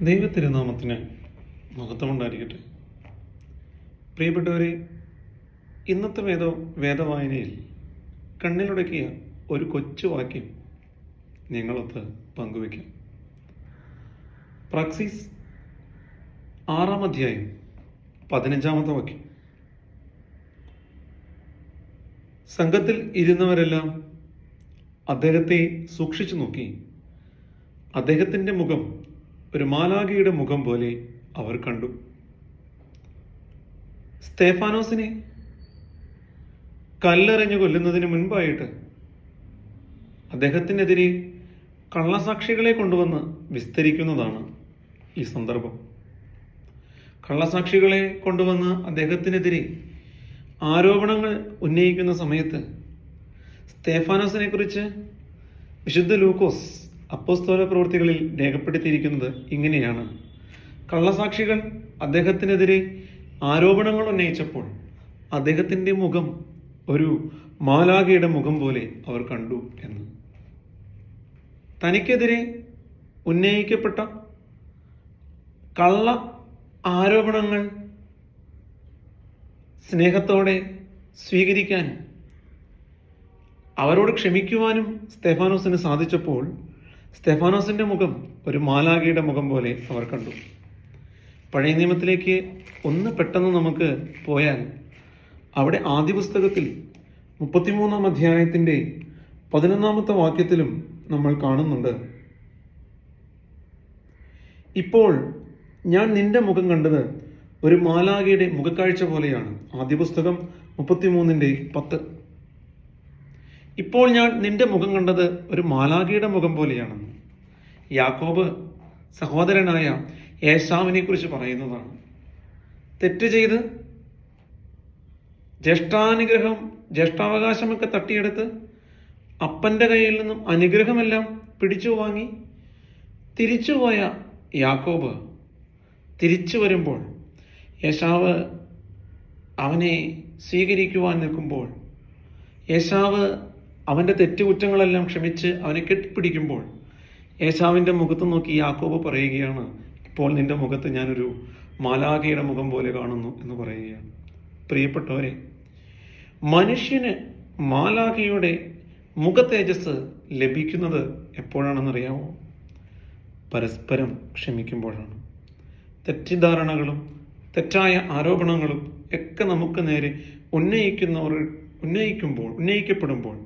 ദൈവത്തിരുനാമത്തിന് മഹത്വമുണ്ടായിരിക്കട്ടെ. പ്രിയപ്പെട്ടവരെ ഇന്നത്തെ വേദ വേദവായനയിൽ കണ്ണിലുടക്കിയ ഒരു കൊച്ചു വാക്യം നിങ്ങളൊത്ത് പങ്കുവയ്ക്കാം. പ്രാക്സിസ് ആറാം അധ്യായം പതിനഞ്ചാമത്തെ വാക്യം. സംഘത്തിൽ ഇരുന്നവരെല്ലാം അദ്ദേഹത്തെ സൂക്ഷിച്ചു നോക്കി. അദ്ദേഹത്തിന്റെ മുഖം ഒരു മാലാഖയുടെ മുഖം പോലെ അവർ കണ്ടു. സ്തേഫാനോസിനെ കല്ലെറിഞ്ഞു കൊല്ലുന്നതിന് മുൻപായിട്ട് അദ്ദേഹത്തിനെതിരെ കള്ളസാക്ഷികളെ കൊണ്ടുവന്ന് വിസ്തരിക്കുന്നതാണ് ഈ സന്ദർഭം. കള്ളസാക്ഷികളെ കൊണ്ടുവന്ന് അദ്ദേഹത്തിനെതിരെ ആരോപണങ്ങൾ ഉന്നയിക്കുന്ന സമയത്ത് സ്തേഫാനോസിനെ കുറിച്ച് വിശുദ്ധ ലൂക്കോസ് അപ്പോസ്തോല പ്രവൃത്തികളിൽ രേഖപ്പെടുത്തിയിരിക്കുന്നത് ഇങ്ങനെയാണ്. കള്ളസാക്ഷികൾ അദ്ദേഹത്തിനെതിരെ ആരോപണങ്ങൾ ഉന്നയിച്ചപ്പോൾ അദ്ദേഹത്തിന്റെ മുഖം ഒരു മാലാഖയുടെ മുഖം പോലെ അവർ കണ്ടു എന്ന്. തനിക്കെതിരെ ഉന്നയിക്കപ്പെട്ട കള്ള ആരോപണങ്ങൾ സ്നേഹത്തോടെ സ്വീകരിക്കാനും അവരോട് ക്ഷമിക്കുവാനും സ്തെഫാനോസിന് സാധിച്ചപ്പോൾ സ്തെഫാനോസിന്റെ മുഖം ഒരു മാലാഖയുടെ മുഖം പോലെ അവർ കണ്ടു. പഴയ നിയമത്തിലേക്ക് ഒന്ന് പെട്ടെന്ന് നമുക്ക് പോയാൽ അവിടെ ആദ്യ പുസ്തകത്തിൽ മുപ്പത്തിമൂന്നാം അധ്യായത്തിന്റെ പതിനൊന്നാമത്തെ വാക്യത്തിലും നമ്മൾ കാണുന്നുണ്ട്. ഇപ്പോൾ ഞാൻ നിന്റെ മുഖം കണ്ടത് ഒരു മാലാഖയുടെ മുഖക്കാഴ്ച പോലെയാണ്. ആദ്യ പുസ്തകം മുപ്പത്തിമൂന്നിന്റെ പത്ത്. ഇപ്പോൾ ഞാൻ നിന്റെ മുഖം കണ്ടത് ഒരു മാലാഖിയുടെ മുഖം പോലെയാണെന്ന്. യാക്കോബ് സഹോദരനായ ഏശാവിനെ കുറിച്ച് പറയുന്നതാണ്. തെറ്റ് ചെയ്ത് ജ്യേഷ്ഠാനുഗ്രഹം ജ്യേഷ്ഠാവകാശമൊക്കെ തട്ടിയെടുത്ത് അപ്പന്റെ കയ്യിൽ നിന്നും അനുഗ്രഹമെല്ലാം പിടിച്ചു വാങ്ങി തിരിച്ചുപോയ യാക്കോബ് തിരിച്ചു വരുമ്പോൾ യേശാവ് അവനെ സ്വീകരിക്കുവാൻ നിൽക്കുമ്പോൾ യേശാവ് അവന്റെ തെറ്റുകുറ്റങ്ങളെല്ലാം ക്ഷമിച്ച് അവനെ കെട്ടിപ്പിടിക്കുമ്പോൾ ഏശാവിന്റെ മുഖത്ത് നോക്കി യാക്കോബ് പറയുകയാണ് ഇപ്പോൾ നിന്റെ മുഖത്ത് ഞാനൊരു മാലാഖയുടെ മുഖം പോലെ കാണുന്നു എന്ന് പറയുകയാണ്. പ്രിയപ്പെട്ടവരെ മനുഷ്യന് മാലാഖയുടെ മുഖതേജസ് ലഭിക്കുന്നത് എപ്പോഴാണെന്നറിയാമോ? പരസ്പരം ക്ഷമിക്കുമ്പോഴാണ്. തെറ്റിദ്ധാരണകളും തെറ്റായ ആരോപണങ്ങളും ഒക്കെ നമുക്ക് നേരെ ഉന്നയിക്കുന്നവർ ഉന്നയിക്കുമ്പോൾ ഉന്നയിക്കപ്പെടുമ്പോൾ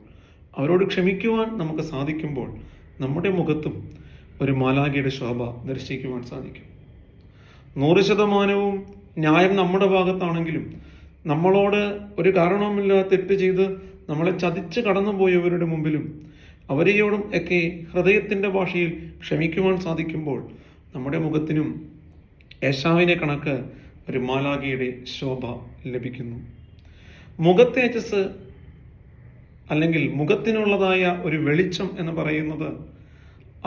അവരോട് ക്ഷമിക്കുവാൻ നമുക്ക് സാധിക്കുമ്പോൾ നമ്മുടെ മുഖത്തും ഒരു മാലാഖയുടെ ശോഭ ദർശിക്കുവാൻ സാധിക്കും. നൂറ് ശതമാനവും ന്യായം നമ്മുടെ ഭാഗത്താണെങ്കിലും നമ്മളോട് ഒരു കാരണവുമില്ലാതെ തെറ്റ് ചെയ്ത് നമ്മളെ ചതിച്ച് കടന്നുപോയവരുടെ മുമ്പിലും അവരെയോടും ഒക്കെ ഹൃദയത്തിന്റെ ഭാഷയിൽ ക്ഷമിക്കുവാൻ സാധിക്കുമ്പോൾ നമ്മുടെ മുഖത്തിനും യേശാവിനെ കണക്ക് ഒരു മാലാഖയുടെ ശോഭ ലഭിക്കുന്നു. മുഖത്തേജസ് അല്ലെങ്കിൽ മുഖത്തിനുള്ളതായ ഒരു വെളിച്ചം എന്ന് പറയുന്നത്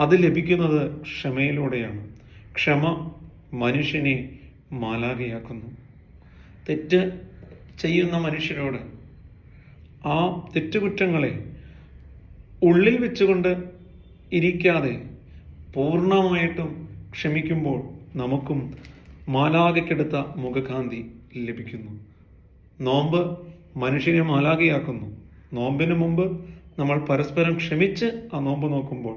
അത് ലഭിക്കുന്നത് ക്ഷമയിലൂടെയാണ്. ക്ഷമ മനുഷ്യനെ മാലാഖയാക്കുന്നു. തെറ്റ് ചെയ്യുന്ന മനുഷ്യരോട് ആ തെറ്റുകുറ്റങ്ങളെ ഉള്ളിൽ വെച്ചുകൊണ്ട് ഇരിക്കാതെ പൂർണമായിട്ടും ക്ഷമിക്കുമ്പോൾ നമുക്കും മാലാകയ്ക്കെടുത്ത മുഖകാന്തി ലഭിക്കുന്നു. നോമ്പ് മനുഷ്യനെ മാലാകയാക്കുന്നു നോമ്പിന് മുമ്പ് നമ്മൾ പരസ്പരം ക്ഷമിച്ച് ആ നോമ്പ് നോക്കുമ്പോൾ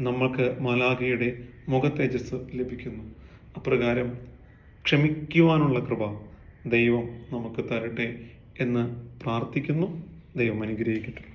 നമ്മൾക്ക് മലാഖയുടെ മുഖത്തേജസ് ലഭിക്കുന്നു. അപ്രകാരം ക്ഷമിക്കുവാനുള്ള കൃപ ദൈവം നമുക്ക് തരട്ടെ എന്ന് പ്രാർത്ഥിക്കുന്നു. ദൈവം അനുഗ്രഹിക്കട്ടെ.